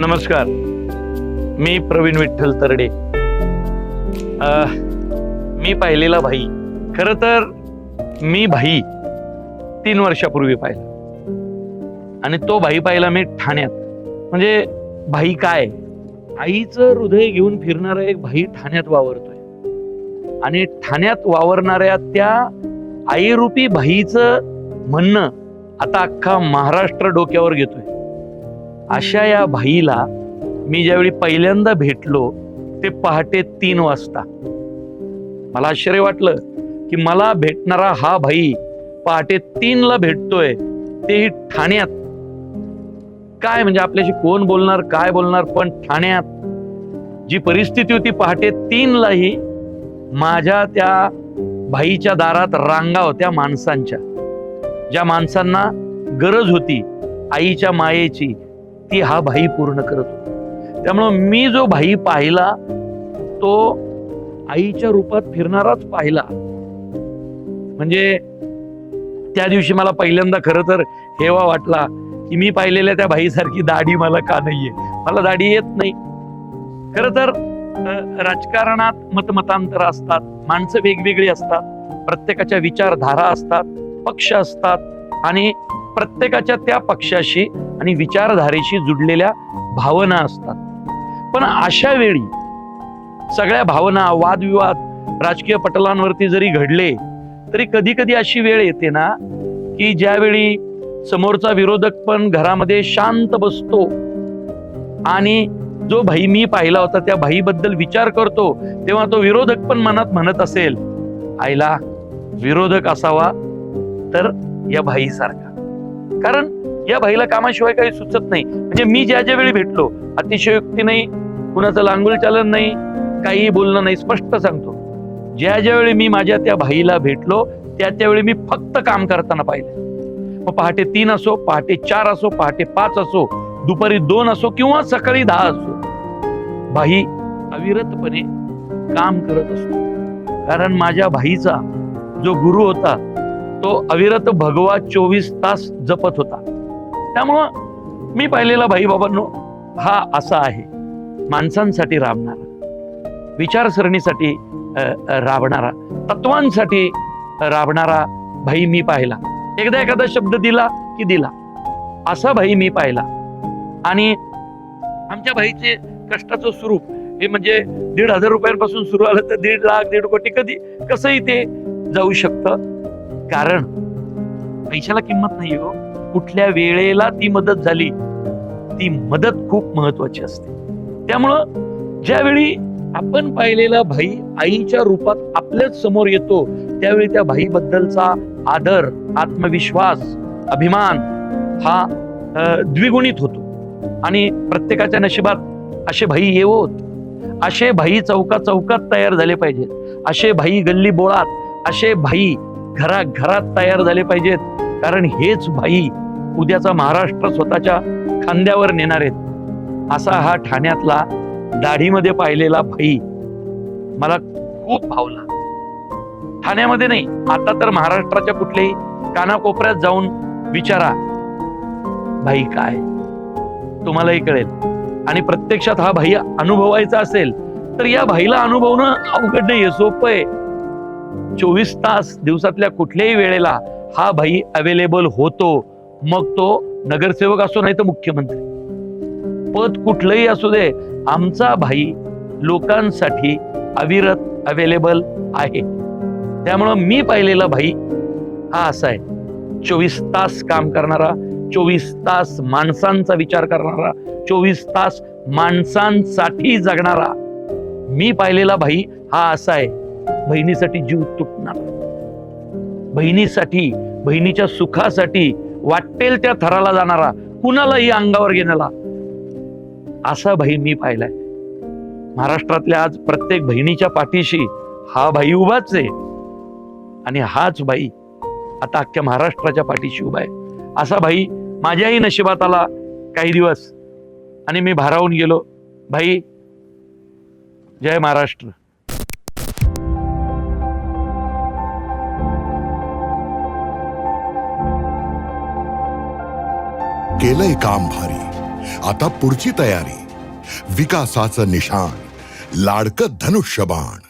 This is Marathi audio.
नमस्कार. मी प्रवीण विठ्ठल तरडे. मी पाहिलेला भाई. खर तर मी भाई तीन वर्षापूर्वी पाहिला. आणि तो भाई पाहिला मी ठाण्यात. म्हणजे भाई काय? आईचं हृदय घेऊन फिरणारा एक भाई ठाण्यात वावरतोय. आणि ठाण्यात वावरणाऱ्या त्या आईरूपी भाईचं म्हणणं आता अख्खा महाराष्ट्र डोक्यावर घेतोय. अशा या भाईला मी ज्यावेळी पहिल्यांदा भेटलो ते पहाटे तीन वाजता. मला आश्चर्य वाटलं की मला भेटणारा हा भाई पहाटे तीनला भेटतोय तेही ठाण्यात. काय म्हणजे आपल्याशी कोण बोलणार काय बोलणार पण ठाण्यात. जी परिस्थिती होती पहाटे तीनलाही माझ्या त्या भाईच्या दारात रांगा होत्या माणसांच्या. ज्या माणसांना गरज होती आईच्या मायेची ती हा भाई पूर्ण करत. होता त्यामुळं मी जो भाई पाहिला तो आईच्या रूपात फिरणाराच पाहिला. म्हणजे त्या दिवशी मला पहिल्यांदा खरं तर हेवा वाटला की मी पाहिलेल्या त्या भाईसारखी दाढी मला का नाहीये? मला दाढी येत नाही. खर तर राजकारणात मतमतांतर असतात माणसं वेगवेगळी असतात प्रत्येकाच्या विचारधारा असतात पक्ष असतात आणि प्रत्येकाच्या त्या पक्षाशी आणि विचारधारेशी जुडलेल्या भावना असतात. पण अशा वेळी सगळ्या भावना वादविवाद राजकीय पटलांवरती जरी घडले तरी कधी कधी अशी वेळ येते ना की ज्यावेळी समोरचा विरोधक पण घरामध्ये शांत बसतो आणि जो भाई मी पाहिला होता त्या भाईबद्दल विचार करतो तेव्हा तो विरोधक पण मनात म्हणत असेल आईला विरोधक असावा तर या भाईसारखा. कारण या भाईला कामाशिवाय काही सुचत नाही. म्हणजे मी ज्या ज्या वेळी भेटलो अतिशयोक्ती नाही कुणाचं लांगुल चालन नाही काही बोलणं नाही स्पष्ट सांगतो. ज्या ज्या वेळी मी माझ्या त्या भाईला भेटलो त्या त्यावेळी मी फक्त काम करताना पाहिलं. मग पहाटे तीन असो पहाटे चार असो पहाटे पाच असो दुपारी दोन असो किंवा सकाळी दहा असो भाई अविरतपणे काम करत असतो. कारण माझ्या भाईचा जो गुरु होता तो अविरत भगवा चोवीस तास जपत होता. त्यामुळं मी पाहिलेला भाई बाबांनो हा असा आहे. माणसांसाठी राबणारा विचारसरणीसाठी राबणारा तत्वांसाठी राबणारा भाई मी पाहिला. एकदा एखादा शब्द दिला की दिला. असा भाई मी पाहिला. आणि आमच्या भाईचे कष्टाचं स्वरूप हे म्हणजे दीड हजार रुपयांपासून सुरू आलं तर दीड लाख दीड कोटी कधी कसंही ते जाऊ शकतं. कारण पैशाला किंमत नाही हो. कुठल्या वेळेला ती मदत झाली ती मदत खूप महत्वाची असते. त्यामुळं ज्यावेळी आपण पाहिलेला भाई आईच्या रूपात आपल्याच समोर येतो त्यावेळी त्या भाईबद्दलचा आदर आत्मविश्वास अभिमान हा द्विगुणित होतो. आणि प्रत्येकाच्या नशिबात असे भाई येवोत. असे भाई चौका चौकात तयार झाले पाहिजेत. असे भाई गल्ली बोळात असे भाई घरा घरात तयार झाले पाहिजेत. कारण हेच भाई उद्याचा महाराष्ट्र स्वतःच्या खांद्यावर नेणार आहेत. असा हा ठाण्यातला दाढीमध्ये पाहिलेला भाई मला खूप भावला. ठाण्यामध्ये नाही आता तर महाराष्ट्राच्या कुठल्याही कानाकोपऱ्यात जाऊन विचारा भाई काय? तुम्हालाही कळेल. आणि प्रत्यक्षात हा भाई अनुभवायचा असेल तर या भाईला अनुभवणं अवघड नाहीये सोपं आहे. चोवीस तास दिवसातल्या कुठल्याही वेळेला हा भाई अवेलेबल होतो. मग तो नगरसेवक असो नाही तर मुख्यमंत्री. पद कुठलंही असू दे आमचा भाई लोकांसाठी अविरत अवेलेबल आहे. त्यामुळं मी पाहिलेला भाई हा असा आहे. चोवीस तास काम करणारा चोवीस तास माणसांचा विचार करणारा चोवीस तास माणसांसाठी जगणारा मी पाहिलेला भाई हा असा आहे. बहिणीसाठी जीव तुटणार. बहिणीसाठी बहिणीच्या सुखासाठी वाटेल त्या थराला जाणारा कुणालाही अंगावर घेण्याला. असा भाई मी पाहिलाय. महाराष्ट्रातल्या आज प्रत्येक बहिणीच्या पाठीशी हा भाई उभाच आहे. आणि हाच भाई आता अख्ख्या महाराष्ट्राच्या पाठीशी उभा आहे. असा भाई माझ्याही नशिबात आला काही दिवस. आणि मी भारावून गेलो. भाई जय महाराष्ट्र. केलंय काम भारी. आता पुढची तयारी. विकासाचं निशाण. लाडकं धनुष्यबाण.